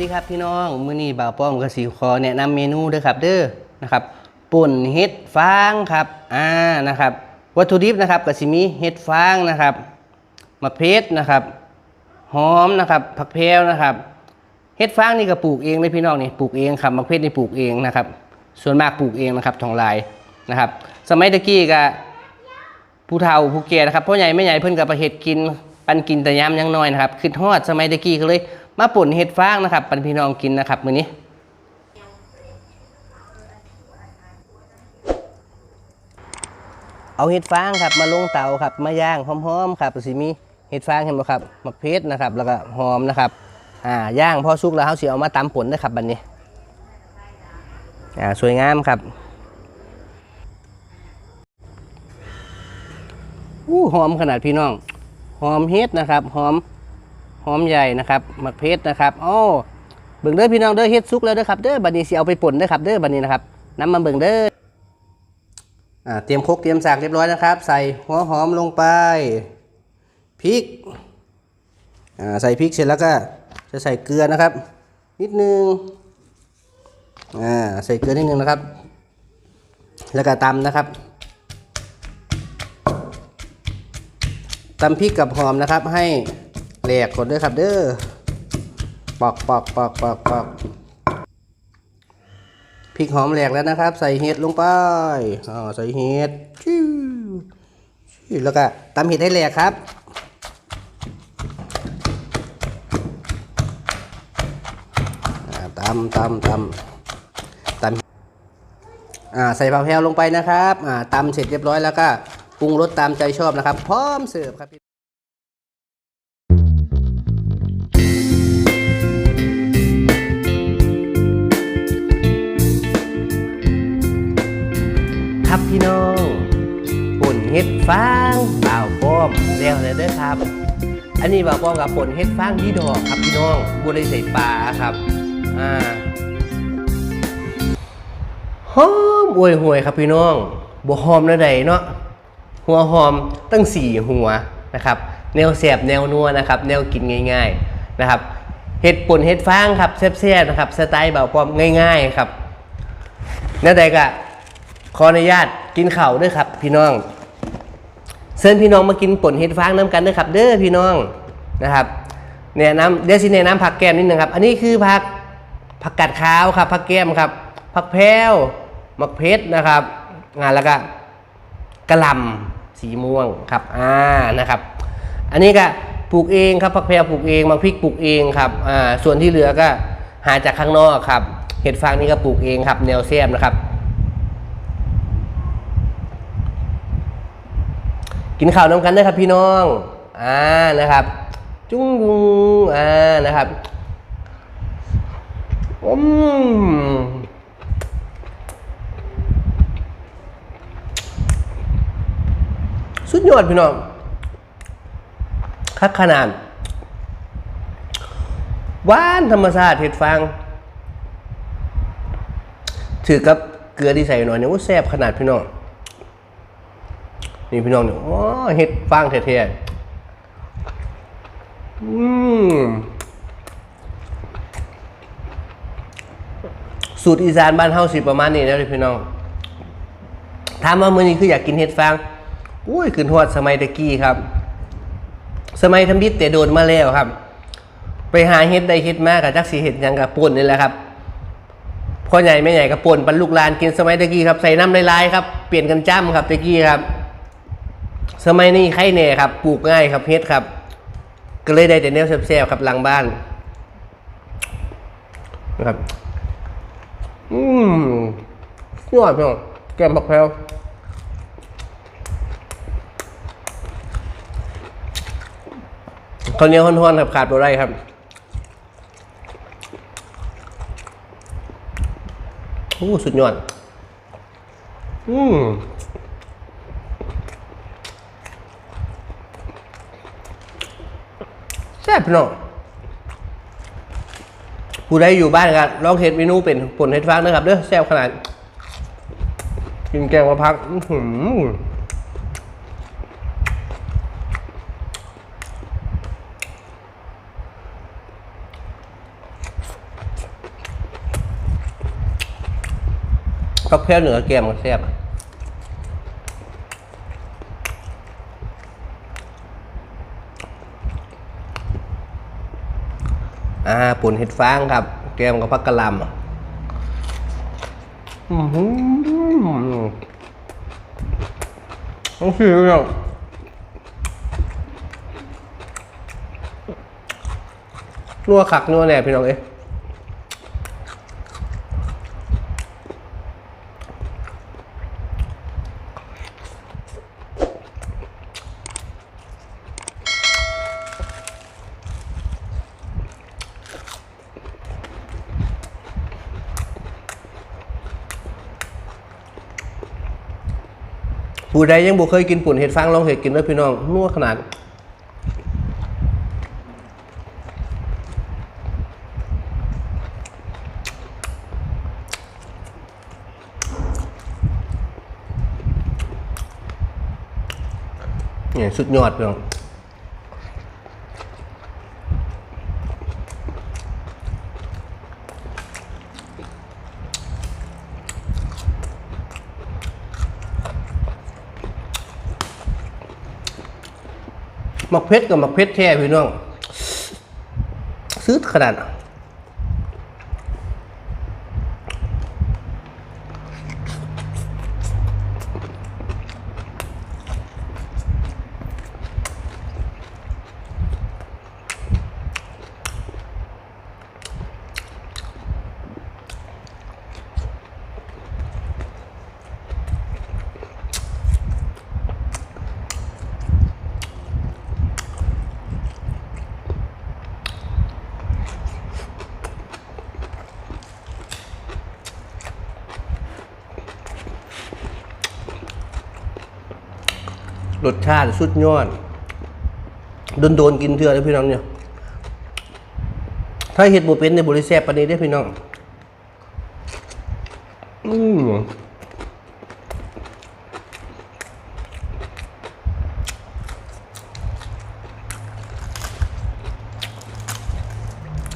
ดีครับพี่น้องมื้อนี้บ่าวป้อมกับสีขอแนะนำเมนูเด้อครับเด้อนะครับป่นเห็ดฟางครับอ่านะครับ วัตถุดิบนะครับก็สิมีเห็ดฟางนะครับมะเพร้นะครับหอมนะครับ ผักแพรวนะครับเห็ดฟางนี่ก็ปลูกเองเลยพี่น้องนี่ปลูกเองครับมะเพร้าวนี่ปลูกเองนะครับ ส่วนมากปลูกเองนะครับทองลายนะครับ สมัยตะกี้ก็ผู้เฒ่าผู้แก่นะครับพ่อใหญ่แม่ใหญ่เพิ่นกับประเฮ็ดกิน ปันกินแต่ยามยังน้อยนะครับขึ้นฮอดสมัยตะกี้ก็เลย มาป่นเห็ดฟางนะครับ ปันพี่น้องกินนะครับมื้อนี้เอาเห็ดฟางครับมาลงเตาครับมาย่างหอมๆครับสิมีเห็ดฟางเห็นบ่ครับมะเพชนะครับ แล้วก็หอมนะครับอ่าย่างพอสุกแล้วเฮาเสิเอามาตำป่นนะครับบัดนี้อ่าสวยงามครับอู้หอมขนาดพี่น้อง หอมเฮ็ดนะครับ หอม หอมใหญ่นะครับมะเพชรนะครับอ้อเบิ่งเด้อพี่น้องเด้อเฮ็ดสุกแล้วเด้อครับเด้อบัดนี้สิเอาไปป่นเด้อครับเด้อบัดนี้นะครับน้ำมาเบิ่งเด้ออ่าเตรียมคกเตรียมสากเรียบร้อยนะครับ ใส่หัวหอมลงไปพริกอ่าใส่พริกเสร็จแล้วก็จะใส่เกลือนะครับ นิดนึงอ่าใส่เกลือนิดนึงนะครับ แล้วก็ตำนะครับ ตำพริกกับหอมนะครับ ให้แหลกก่อนด้วยครับ เด้อปอกปอกปอกปอกปอกพริกหอมแหลกแล้วนะครับ ใส่เห็ดลงไปอ๋อใส่เห็ดชิ้วชิ้วแล้วก็ตำเห็ดให้แหลกครับตำตำตำตำอ่าใส่ผักแพรวลงไปนะครับอ่าตำเสร็จเรียบร้อยแล้วก็ ปรุงรสตามใจชอบนะครับ พร้อมเสิร์ฟครับพี่ครับพี่น้องป่นเห็ดฟางเปล่าป้อมแล้วเลยเด้อครับ อันนี้บ่าป้อมกับป่นเห็ดฟางที่ดอกครับพี่น้องบัวได้ใส่ปลาครับอ่าหอมอวยหวยครับพี่น้องบัวหอมนะใดเนาะ หัวหอมตั้งสี่หัวนะครับแนวแสบแนวนัวนะครับแนวกินง่ายๆนะครับเห็ดป่นเห็ดฟางครับแซ่บๆนะครับสไตล์บ่าวป้อมง่าย ๆครับนั่นใดก็ขออนุญาตกินเข้าด้วยครับ พี่น้องเชิญพี่น้องมากินป่นเห็ดฟางน้ำกันด้วยครับเด้อพี่น้องนะครับเนี่ยน้ำเดี๋ยวสิเนี่ยน้ำผักแก้มนิดนึงครับ อันนี้คือผักผักกาดขาวครับผักแก้มครับผักแพรวมะเพชรนะครับงานแล้วก็กระลำ สีม่วงครับอ่านะครับ อันนี้ก็ปลูกเองครับผักแพรปลูกเองมะพริกปลูกเองครับอ่าส่วนที่เหลือก็หาจากข้างนอกครับ เห็ดฟางนี่ก็ปลูกเองครับ แนวเสียมนะครับ กินข้าวน้ำกันได้ครับพี่น้องอ่านะครับ จุ้งยุงอ่านะครับอืม สุดยอดพี่น้องคักขนาดหวานธรรมชาติเห็ดฟางถือกับเกลือที่ใส่หน่อยเนี่ยว่าแซ่บขนาดพี่น้อง นี่พี่น้องเนี่ยอ๋อเห็ดฟางเท่ๆอืมสูตรอีสานบ้านเฮาสิประมาณนี้นะพี่น้องถามว่ามื้อนี้คืออยากกินเห็ดฟาง อุ้ยขึ้นฮอดสมัยตะกี้ครับ สมัยทำบิดแต่โดนมาแล้วครับ ไปหาเห็ดได้เห็ดมากกับจักสีเห็ดยังกับป่นนี่แหละครับพ่อใหญ่แม่ใหญ่กับป่นบรรลุกลานกินสมัยตะกี้ครับใส่น้ำลายๆครับเปลี่ยนกันจ้ำครับตะกี้ครับ สมัยนี้ใครแน่ครับปลูกง่ายครับเฮ็ดครับ ก็เลยได้แต่แนวแซ่บๆครับหลังบ้านนะครับ อืมยอดพี่น้องแกมผักแพรว ข้าวเหนียวฮ้อนๆครับขาดบ่ได้ครับโอ้สุดยอด อืมแซ่บพี่น้องผู้ใดอยู่บ้านกันลองเห็ดเมนูเป็นผลเห็ดฟางนะครับเด้อแซ่บขนาด กินแกงมะพักอื้อ กับแค่เหนือแกมกับแซ่บอ่าปุ่นเห็ดฟางครับ แกมกับผักกะลำอือหือต้องซื้อเลยนัวคักนัวแหน่พี่น้องเอ้ย ผู้ใดยังบ่เคยกินปุ่นเห็ดฟางลองเห็ดกินด้วพี่น้องนัวขนาดเนี่ยสุดยอดพี่น้อง มักเพชรกับมักเพชรแท้พี่น้อง ซื้อขนาด รสชาติสุดยอดโดนโดนๆกินเถื่อเลยพี่น้องเนี่ย ถ้าเห็ดบุเป็นในบริแซบปานนี้ได้พี่น้อง อืม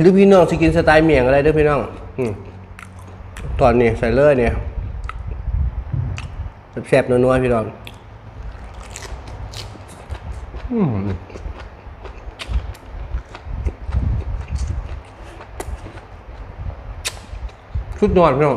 หรือพี่น้องสิกินสไตล์เมี่ยงอะไรด้อพี่น้องอตอนนี้ใส่เลยเนี่ยแซ่บๆนัวๆพี่น้อง สุดยอดพี่น้อง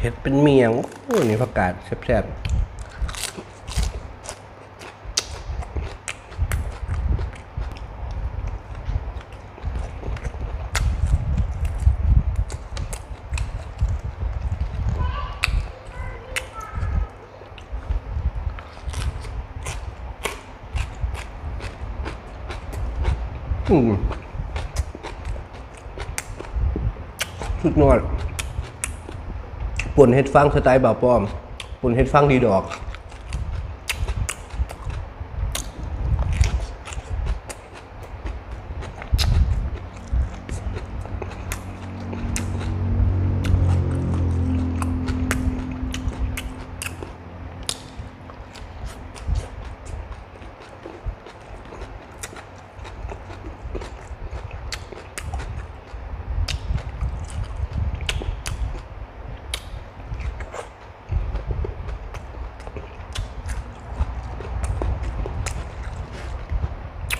เห็ดเป็นเมียงโอ้นี่ผักกาดแซ่บๆอืมสุดยอด ป่นเฮ็ดฟางสไตล์บ่าวปอมป่นเฮ็ดฟางดีดอก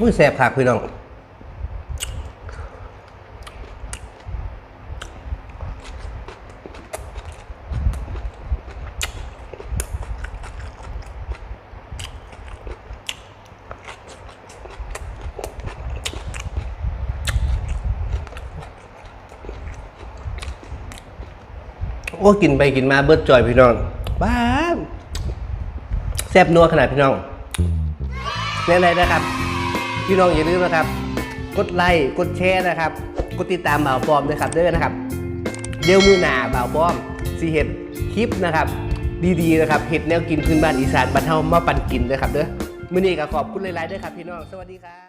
อุ้ยแสบผักพี่น้องโอ้กินไปกินมาเบิดจอยพี่น้องบ้าแซบนัวขนาดพี่น้องแน่ๆนะครับ พี่น้องอย่าลืมนะครับ กดไลค์กดแชร์นะครับ กดติดตามบ่าวปอมด้วยครับเด้อนะครับ เดี๋ยวมือหนาบ่าวปอมสีเห็ดคลิปนะครับ ดีๆนะครับเห็ดแนวกินพื้นบ้านอีสานบ้านเฮามาปันกินเด้อครับเด้อมื้อนี้ก็ขอบคุณหลายๆเด้อครับ พี่น้องสวัสดีครับ